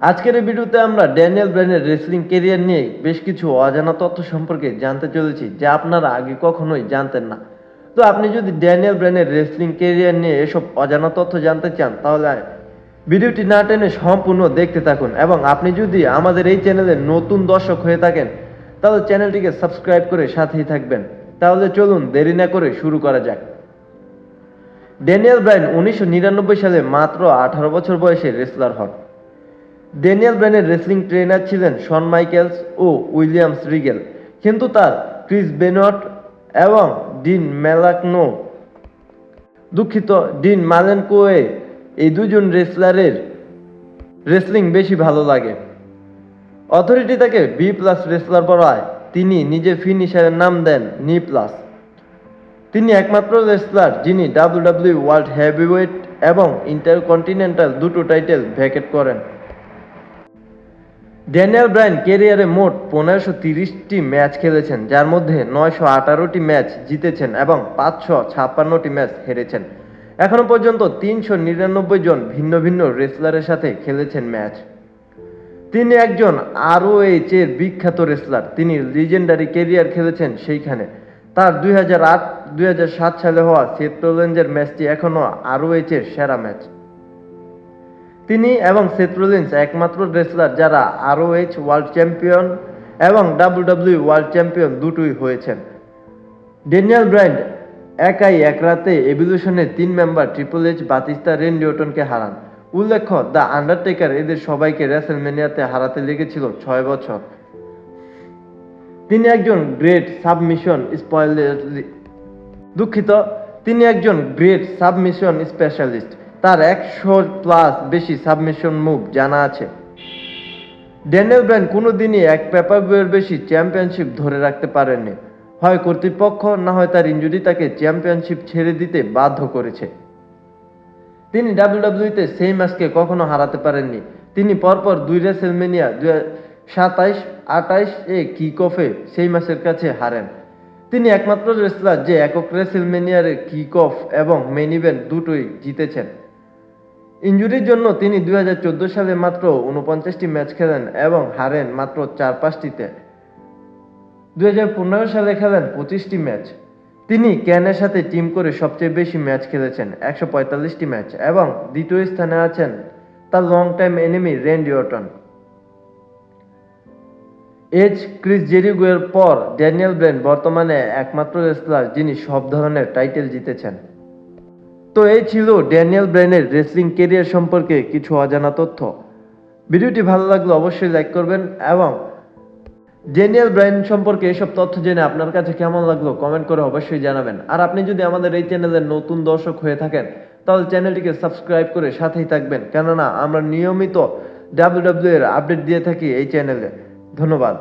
আজকের ভিডিওতে আমরা ড্যানিয়েল ব্র্যানের রেসলিং কেরিয়ার নিয়ে বেশ কিছু অজানা তথ্য সম্পর্কে জানতে চলেছি, যা আপনারা আগে কখনোই জানতেন না। তো আপনি যদি ড্যানিয়েল ব্র্যানের রেসলিং কেরিয়ার নিয়ে এসব অজানা তথ্য জানতে চান, তাহলে ভিডিওটি না টেনে সম্পূর্ণ দেখতে থাকুন এবং আপনি যদি আমাদের এই চ্যানেলে নতুন দর্শক হয়ে থাকেন, তাহলে চ্যানেলটিকে সাবস্ক্রাইব করে সাথেই থাকবেন। তাহলে চলুন দেরি না করে শুরু করা যাক। ড্যানিয়েল ব্রাইন উনিশশো নিরানব্বই সালে মাত্র আঠারো বছর বয়সে রেসলার হন। ড্যানিয়েল ব্রেনের রেসলিং ট্রেনার ছিলেন শন মাইকেলস ও উইলিয়ামস রিগেল কিন্তু তার ক্রিস বেনট এবং ডিন মেলাকনো দুঃখিত, ডিন মালেনকোয়ে এই দুজন রেসলারের রেসলিং বেশি ভালো লাগে। অথরিটি তাকে বি প্লাস রেসলার বলায় তিনি নিজে ফিনিশারের নাম দেন নি প্লাস। তিনি একমাত্র রেসলার যিনি ডাব্লিউডাব্লিউ ওয়ার্ল্ড হেভিওয়েট এবং ইন্টারকন্টিনেন্টাল দুটো টাইটেল ভ্যাকেট করেন। ড্যানিয়েল ব্রাইন কেরিয়ারে মোট পনেরোশো তিরিশটি ম্যাচ খেলেছেন, যার মধ্যে নয়শো আঠারোটি ম্যাচ জিতেছেন এবং পাঁচশো ছাপ্পান্নটি ম্যাচ হেরেছেন। এখনও পর্যন্ত তিনশো নিরানব্বই জন ভিন্ন ভিন্ন রেসলারের সাথে খেলেছেন ম্যাচ। তিনি একজন আরও এইচ এর বিখ্যাত রেসলার। তিনি লিজেন্ডারি কেরিয়ার খেলেছেন সেইখানে। তার দুই হাজার আট, দুই হাজার সাত সালে হওয়া সেট ম্যাচটি এখনও আরও এইচ এর সেরা ম্যাচ। তিনি এবং সেথরুলিন্স একমাত্র রেসলার যারা আরও এইচ ওয়ার্ল্ড চ্যাম্পিয়ন এবং ডাব্লিউডাব্লিউ ওয়ার্ল্ড চ্যাম্পিয়ন দুটোই হয়েছেন। ড্যানিয়েল ব্রাইন্ড একাই এক রাতে এভিলিউশনের তিন মেম্বার ট্রিপল এইচ বাতিস্তা রেন লিওটনকে হারান। উল্লেখ্য দ্য আন্ডারটেকার এদের সবাইকে রেসেলমেনিয়াতে হারাতে লেগেছিল ছয় বছর। তিনি একজন গ্রেট সাবমিশন স্পয়েলার দুঃখিত, তিনি একজন গ্রেট সাবমিশন স্পেশালিস্ট তার একশো প্লাস বেশি সাবমিশন মুভ জানা আছে। ড্যানিয়েল ব্র্যান্ড কোনোদিনই এক পেপার বইয়ের বেশি চ্যাম্পিয়নশিপ ধরে রাখতে পারেননি। হয় কর্তৃপক্ষ, না হয় তার ইঞ্জুরি তাকে চ্যাম্পিয়নশিপ ছেড়ে দিতে বাধ্য করেছে। তিনি ডাব্লিউডাব্লিউতে সেই ম্যাচকে কখনো হারাতে পারেননি। তিনি পরপর দুই রেসেলমেনিয়া, দুই সাতাইশ আটাইশ এ কিক অফে সেই ম্যাচের কাছে হারেন। তিনি একমাত্র রেসলার যে একক রেসেলমেনিয়ার কিক অফ এবং মেন ইভেন্ট দুটোই জিতেছেন। ইঞ্জুরির জন্য তিনি দুই হাজার চোদ্দ সালে মাত্র উনপঞ্চাশটি ম্যাচ খেলেন এবং হারেন মাত্র চার পাঁচটিতে দুই হাজার পনেরো সালে খেলেন পঁচিশটি ম্যাচ। তিনি ক্যানের সাথে টিম করে সবচেয়ে বেশি ম্যাচ খেলেছেন, একশো পঁয়তাল্লিশটি ম্যাচ এবং দ্বিতীয় স্থানে আছেন তার long time enemy Randy Orton Edge Chris জেরিগুয়ের পর ড্যানিয়েল ব্রেন বর্তমানে একমাত্র রেসলার যিনি সব ধরনের টাইটেল জিতেছেন। তো এই ছিল ড্যানিয়েল ব্রেনের রেসলিং কেরিয়ার সম্পর্কে কিছু অজানা তথ্য। ভিডিওটি ভালো লাগলে অবশ্যই লাইক করবেন এবং ড্যানিয়েল ব্রাইন সম্পর্কে এসব তথ্য জেনে আপনার কাছে কেমন লাগল কমেন্ট করে অবশ্যই জানাবেন। আর আপনি যদি আমাদের এই চ্যানেলের নতুন দর্শক হয়ে থাকেন, তাহলে চ্যানেলটিকে সাবস্ক্রাইব করে সাথেই থাকবেন। কেননা আমরা নিয়মিত ডাব্লিউ এর আপডেট দিয়ে থাকি এই চ্যানেলে। ধন্যবাদ।